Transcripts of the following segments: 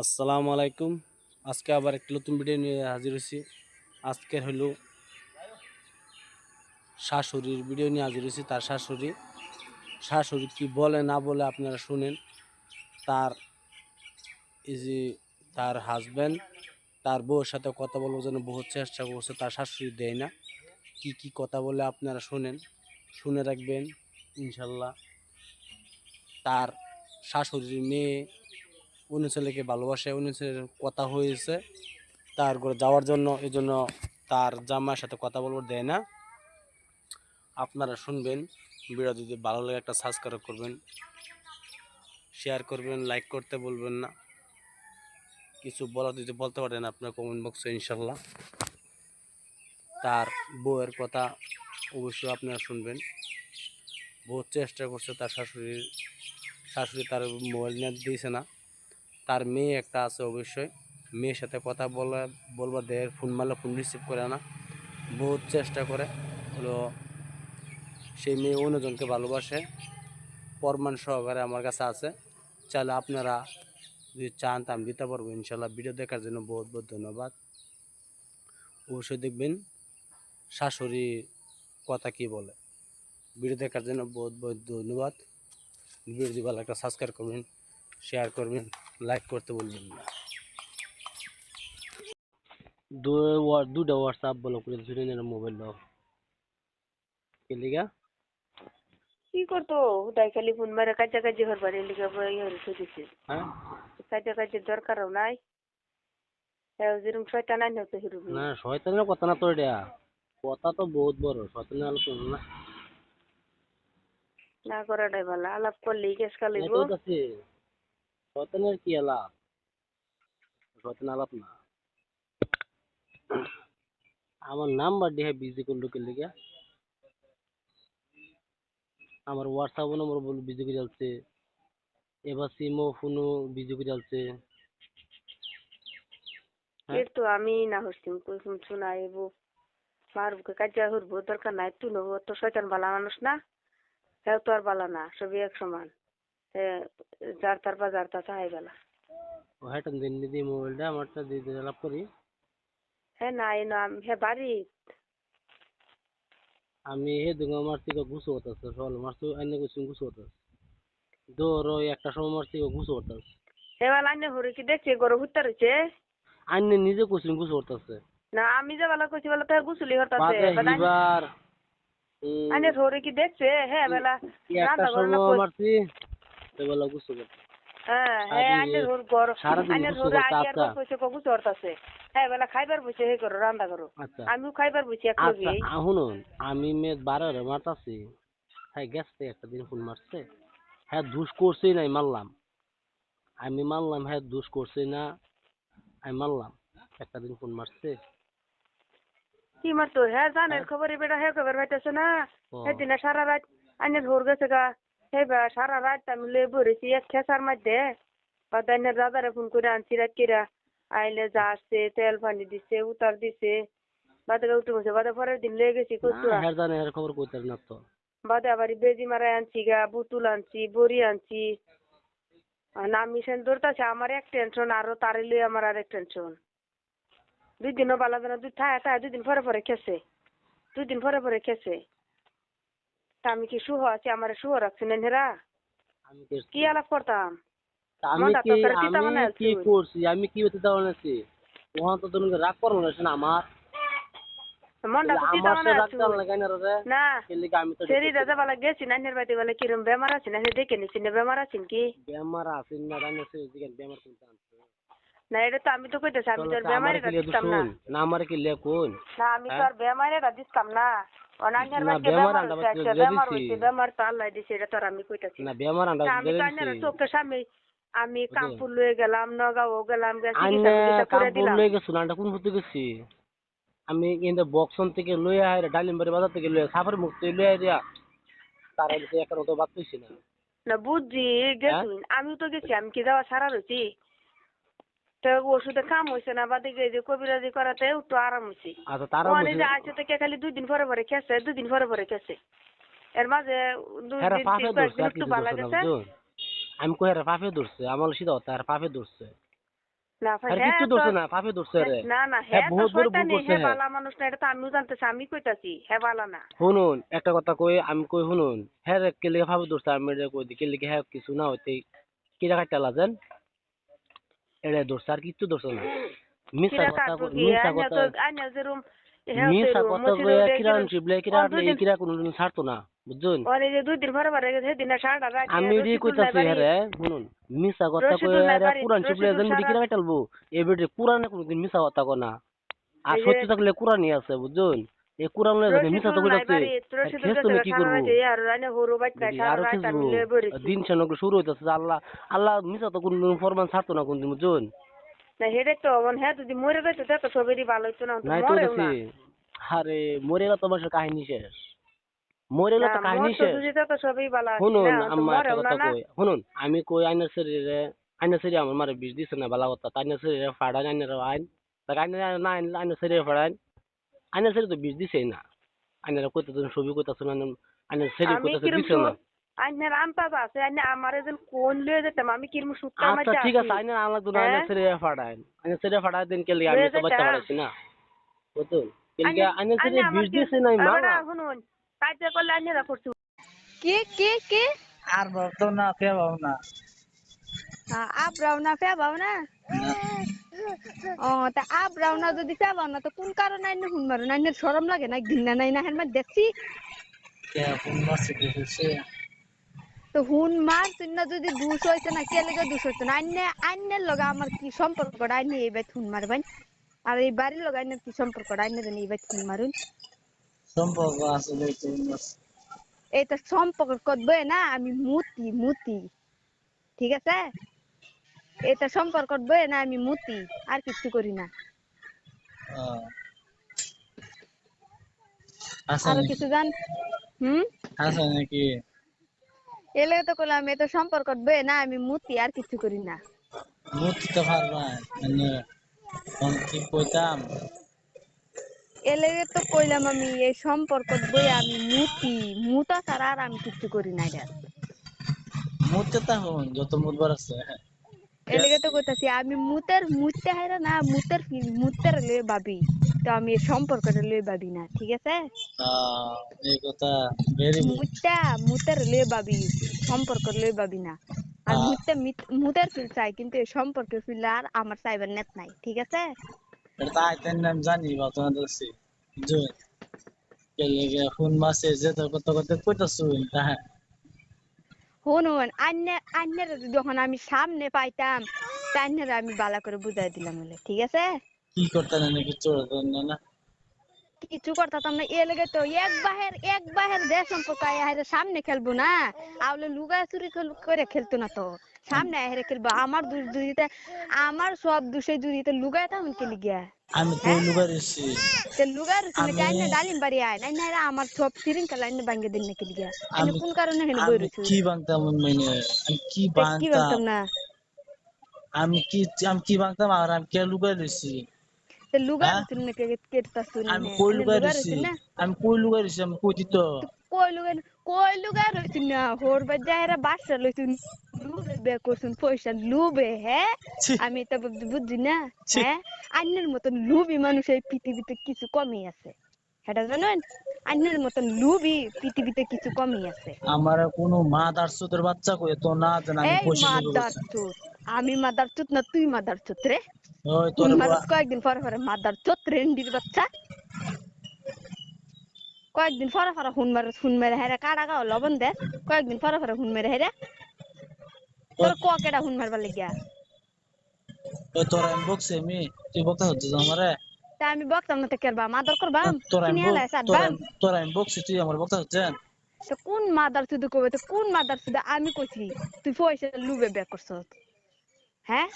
আসসালামু আলাইকুম। আজকে আবার একটা নতুন ভিডিও নিয়ে হাজির হয়েছি। আজকের হলো শাশুড়ির ভিডিও নিয়ে হাজির হয়েছি তার শাশুড়ি। শাশুড়ি কি বলে না বলে আপনারা শুনেন। তার এই যে তার হাজব্যান্ড তার বউয়ের সাথে কথা বলব যেন বহুত চেষ্টা করছে, তার শাশুড়ি দেয় না। কি কি কথা বলে আপনারা শুনেন। শুনে রাখবেন, ইনশাল্লাহ। তার শাশুড়ির মেয়ে অন্য ছেলেকে ভালোবাসে, অন্য ছেলের কথা হয়েছে। তার যাওয়ার জন্য, এই জন্য তার জামাইয়ের সাথে কথা বলব, দেয় না। আপনারা শুনবেন ভিডিও যদি ভালো লাগে একটা সাবস্ক্রাইব করবেন শেয়ার করবেন লাইক করতে বলবেন না। কিছু বলার যদি বলতে পারেন আপনার কমেন্ট বক্সে ইনশাল্লাহ তার বউয়ের কথা অবশ্যই আপনারা শুনবেন। বউ চেষ্টা করছে তার শাশুড়ির, শাশুড়ি তার মোবাইল নিয়ে দিয়েছে না। তার মেয়ে একটা আছে অবশ্যই। মেয়ের সাথে কথা বলে বলবার দেয় ফোন মারলে ফোন রিসিভ করে না বহুত চেষ্টা করে। হলো, সেই মেয়ে অন্যজনকে ভালোবাসে। প্রমাণ সহকারে আমার কাছে আছে। চাইলে আপনারা যদি চান তা আমি দিতে পারব, ইনশাল্লাহ। ভিডিও দেখার জন্য বহুত বহুত ধন্যবাদ। অবশ্যই দেখবেন শাশুড়ি কথা কি বলে। ভিডিও দেখার জন্য বহুত বহুত ধন্যবাদ। ভিডিও ভালো একটা সাবস্ক্রাইব করবেন শেয়ার করবেন। লাইক করতে বলবেন না। দুটা হোয়াটসঅ্যাপ বলো করে ধরে নেন মোবাইল দাও কে লিগা? কি করতো? হুদাই খালি ফোন মারে কাজে কাজে হরবার লিগা ইয়ে দিছে হ্যাঁ? কাজে কাজে দরকারও নাই। হ্যাঁ যেরকম শয়তান আইন হতো হিরু না শয়তানের কথা না তো এটা। কথা তো বহুত বড় শয়তানের আলোচনা না। না করাটাই ভালো আলাপ করলেই কেস কালিব শয়তানের কি আলাপ? শয়তান আলাপ না। আমার নাম্বার দিয়ে বিজি করল কে লিগা। আমার হোয়াটসঅ্যাপ নম্বর বল বিজি করে যাচ্ছে এবার সিমও ফোনও বিজি করে যাচ্ছে হ্যাঁ? এর তো আমি না হচ্ছি ফোন শোনা এবো মার বুকে কাজে হরবো দরকার নাই, তুই নেব তো শয়তান বালা মানুষ না? হ্যাঁ তো আর বালা না, সবই এক সমান। যার তার বা যার তা চাই বেলা হ্যাঁ দিন দিদি মোবাইলটা আমারটা দিয়ে লাভ করি। হ্যাঁ না এই না হ্যাঁ বাড়ি আমি হে দুঙ্গা মার থেকে গুছো হতাছে সকাল মারছো আইনে গুছো গুছো হতাছে দৌড় একটা সময় মার থেকে গুছো হতাছে হ্যাঁ আইনে হরে কি দেখছে গরম হুত্তা রয়েছে আইনে নিজে কোচিং গুছো হতাছে না আমি যে বেলা কইছি বেলা তো গুসলি হরতাছে বাদে হিবার হুম, কি দেখছে? হ্যাঁ বেলা একটা না সময় মারছি। এবেলা গুছো করতে হ্যাঁ হ্যাঁ ধর গুছো আগে আচ্ছা। আর কইছে কবু চড়তাছে হ্যাঁ বেলা খাইবার বসে হে করো রান্না করো। আচ্ছা। আমিও খাইবার বসে এক আচ্ছা লগে শুনুন আমি মে বারো রে মারতাছি। হ্যাঁ গেছে একটা দিন ফোন মারছে। হ্যাঁ দুষ করছেই নাই মারলাম। আমি মারলাম হ্যাঁ দুষ করছে না আমি মারলাম। একটা দিন ফোন মারছে। কি মারতো? হ্যাঁ জানের খবর বেটা হে খবর পাইতেছে না। সেদিন সারা রাত আনে ধর গেছে গা। হে সারা রাত আমি লয়ে বরেছি এক খেসার মধ্যে বা দাইনের দাদারে ফোন করে আনছি রাত কিরা আইলে যা আসছে তেল পানি দিছে উতার দিছে বাদে উঠে বসে বাদে পরের দিন লয়ে গেছি না, কচুয়া হ্যাঁ জানে এর খবর কইতার না তো বাদে আবার বেজি মারাই আনছি গা বুতুল আনছি বড়ি আনছি আমি সেন ধরতেছে আমার এক টেনশন আরও তারে লই আমার আর এক টেনশন দুই দিনও বালা দিন দুই থায় থায় দুই দিন পরে পরে খেছে দুই দিন পরে পরে খেছে আমি কি শুহ আছি? আমার শুহ রাখছি না হেরা কি- আলাপ করতাম? আমি কি আমি কি করছি? আমি কি হতে দেওয়া নাছি ওখান তো তুমি রাগ করো না শোনা আমার। বেমার আছেন? কি? না না এটা তো আমি তো কইতেছি আমি তোর চলো, আমার বেমারি কি লে দিতাম না। না আমার কি লে কোন না আমি তো আর দিতাম না। অনান্যের বাচ্চা বেমার বেমার হচ্ছে, বাচ্চা একটা দিয়ে বেমার হচ্ছে বেমার তো আল্লাহ দিছে এটা তো আর আমি কইতাছি না বেমার আন্ডা আমি সামনে আমি কামপুর লয়ে গেলাম নগাঁও গেলাম গেছি দিলাম। লয়ে গেছো না কোন ফুটে গেছি? আমি কিন্তু বক্সন থেকে লয়ে আয় ডালিমবাড়ি বাজার থেকে লয়ে সাফার থেকে লয়ে আয় দিয়া। তার আগে এখন তো বাদ না। না বুঝছি গেছি। আমিও তো গেছি আমি কি যাওয়া সারা রয়েছি তো ওষুধে কাম হয়েছে না বাদে গিয়ে যে কবিরাজি করাতে একটু আরাম হয়েছে আচ্ছা তারা ওখানে যে থেকে খালি দুই দিন পরে পরে খেছে দুই দিন পরে পরে খেছে এর মাঝে দুই দিন কয়েকদিন একটু ভালো গেছে। আমি কই ধরছে আমার সিধা ধরছে। না আর কিচ্ছু তো- ধরছে না পাপে ধরছে রে না না হ্যাঁ, বহুত বড় ভুল করছে হ্যাঁ। বালা মানুষ না এটা তো আমিও জানতেছি আমি কইতাছি হ্যাঁ বালা না। শুনুন একটা কথা কই আমি কই শুনুন হ্যাঁ রে কে লিগে আমি রে কই দি কে লিগে হ্যাঁ কিছু না হইতে কি রাখা চালা যান? এটা ধরছে আর কিচ্ছু না। মিশা কথা মিশা কথা আইনা কথা মসজিদে কই উঠে কিরা। চিবলে দিন- কোনদিন ছাড়তো না বুঝছেন? ওরে যে দুই দিন পরে পরে সারাটা রাত আমি এডি কইতাছি হ্যাঁ শুনুন মিশা কথা কই আরে কুরআন চিবলে রশিদুল যেন বিডি কিরা কাটালবো কুরআনে কোনদিন কথা কয় না। আর সত্যি থাকলে কুরআনই আছে বুঝছেন? মিশা তো ফরমান ছাড়তো না হেডে তো হ্যাঁ যদি মরে গেছে তো সবেরই ভালো হইতো না তো নাই না। আরে মরে গেলে তো মানুষের কাহিনী শেষ। মরে তো কাহিনী শেষ। তা সবই ভালো শুনুন না, আম্মা একটা কথা কই শুনুন আমি কই শরীরে শরীরে আমার মারে বিষ দিছে না বালা কথা আইনার শরীরে ফাড়ান আইন আইনার না আইন শরীরে ফাড়ান। আইনার শরীরে তো বিষ দিছেই না। আইনার কইতাছেন ছবি কইতাছেন আইনার শরীরে আমি কইতাছে দিছে না। আইনের আন্তাজ আছে আইনে আমার এজন কোন লয়ে যেতাম আমি কিরম সুত্তা আচ্ছা মাইতে ঠিক আছে আইনার আলাদা দুনা আইনার? শরীরে ফাড়ান আইনার শরীরে ফাড়াই দিন কে আমি তো বাচ্চা। ফাড়াইছি না। বুঝছেন? কে লিগে আইনার শরীরে বিষ দিছে নাই মালা শুনুন কাজে করলে আইনেরা করছি। কে কে কে? আর ভাবতো না কে ভাব না আবরাও না ফেবাও না ও তা আবরাও না যদি ফেবাও না তো কোন কারণে আইনে হুন মারো? না শরম লাগে না? ঘৃণা নাই না? হেন মাসে দেখেছে তো হুন মার তুই না যদি দুষ হইছে না কে লেগে দুষ হইছে না? আইনে আইনের লগে আমার কি সম্পর্ক? আইনে এই বাইত হুন মারবেন আর এই বাড়ির লগে আইনের কি সম্পর্ক? আইনে জানি এই বাইত হুন মারুন। সম্পর্ক আসলে এটা সম্পর্ক করবে না? আমি মুতি মুতি। ঠিক আছে? এটা সম্পর্ক করবে না আমি মুতি আর কিছু করি না। আরও কিছু জান? হুম? নাকি? এলে তো করলাম এটা সম্পর্ক বে না আমি মুতি আর কিছু করি না। মুতি তো পারবা মানে কোন কি কইতাম? এলে তো কইলাম আমি এই সম্পর্ক বই আমি মুতি মুতা ছাড়া আর আমি কিছু করি না এটা। মুতে তা হন যত মুদবার আছে এলেগে তো কইতাছি আমি মুতের মুততে হাইরা না মুতের মুতের লয়ে ভাবি। তো আমি সম্পর্কটা লয়ে ভাবি না ঠিক আছে? এই কথা ভেরি মুতটা মুতের লয়ে ভাবি সম্পর্ক লয়ে ভাবি না। আর আহ। মুতের ফিল চাই কিন্তু এই সম্পর্কের ফিল আর আমার চাইবার নেট নাই ঠিক আছে? এটা আইতেন নাম জানি বা তোমার দোষী যে কে লেগে কোন মাসে যে তো কত কত কইতাছুন তাহা শুনুন আন্যের আন্যের যখন আমি সামনে পাইতাম তান্যের আমি বালা করে বুঝাই দিলাম বলে ঠিক আছে? কি করতে না নাকি চোর না? কিছু করতাম না এ লেগে তো এক বাহের এক বাহের দেশ সম্পর্ক আহের সামনে খেলব না। আউলে লুগা চুরি করে খেলতো না তো। সামনে আহেরে খেলব আমার দুষ দুরিতে আমার সব দুষে জুড়িতে লুগায় তখন খেলি গিয়া। আমি কই লুগাই রইছি তে লুগার শুনে আমি- আইনে ডালিম বাড়ি আয় নাই না আমার সব সিরিং খেলা আইনে ভাঙ্গে দিন না খেলি গিয়া আমি- কোন কারণে হেনে বই রইছি কি বাংতাম মানে আমি কি তে বাংতাম না আমি কি আমি কি বাংতাম আর আমি কে লুগাই রইছি তে লুগার হ্যাঁ? শুনে কে কেটতাছ তুই আমি কই লুগাই রইছি না আমি কই লুগাই রইছি আমি কই দিত কই লুগাই কই লুগাই রইছি না হোর বাজা হেরা বাসা লইছুন বে করছুন পয়সা লুবে হ্যাঁ আমি তো বুঝ- না হ্যাঁ আন্যের মতন লুবি মানুষ এই পৃথিবীতে কিছু কমই আছে এটা জানেন আন্যের মতন লুবি পৃথিবীতে কিছু কমই আছে আমার কোনো মা দার সুদের বাচ্চা কই তো না জান আমি পয়সা মাদার চোত আমি মাদার চোত না তুই মাদার চোত রে ওই তোর মাদার কয়েকদিন পরে পরে মাদার চোত রেন্ডির বাচ্চা কয়েকদিন পরে পরে হুন মারে হুন মেরে হেরে কাড়া গাও লবণ দে কয়েকদিন পরে পরে হুন মেরে হেরে তোর ককেটা হুন মারবার লাগিয়া। ওই তোর আমি বকছি আমি তুই হচ্ছে আমারে? তা আমি বকতাম না তো কেরবা মাদার করবাম তোর আমি বক- তোর সাতবাম আমি- বকছি তুই আমার হচ্ছে তো কোন মাদার কবে তো কোন মাদার আমি কইছি তুই পয়সা লুবে বে করছ হ্যাঁ?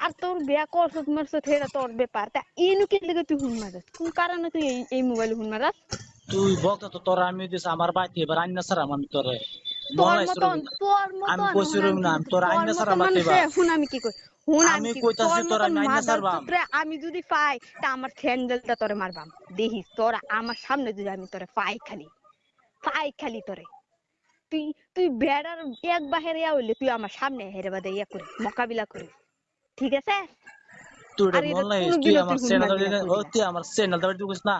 আর তোর বিয়া করছ মারছ সেটা তোর ব্যাপার। তা ইনু কি লাগে তুই হুন মারাস? কোন কারণে তুই এই মোবাইল হুন মারাস? তুই বকতা তো তোর আমি দিস আমার বাড়িতে এবার আইনা সারা আমি তোরে আমি কইছি রুম না, তোর আইনা। হুন আমি কি কই? হুন আমি কইতাছি তোর আইনা আমি যদি পাই তা আমার স্যান্ডেলটা তোরে মারবাম। দেখিস তোর আমার সামনে যদি আমি তোরে পাই খালি। পাই খালি তোরে। তুই তুই বেড়ার এক বাহের হইলে তুই আমার সামনে হেরে বাদে ইয়া করি মোকাবিলা করি ঠিক আছে? তুই মন নাই তুই আমার চ্যানেল তুই আমার চ্যানেল দাবি তুই না?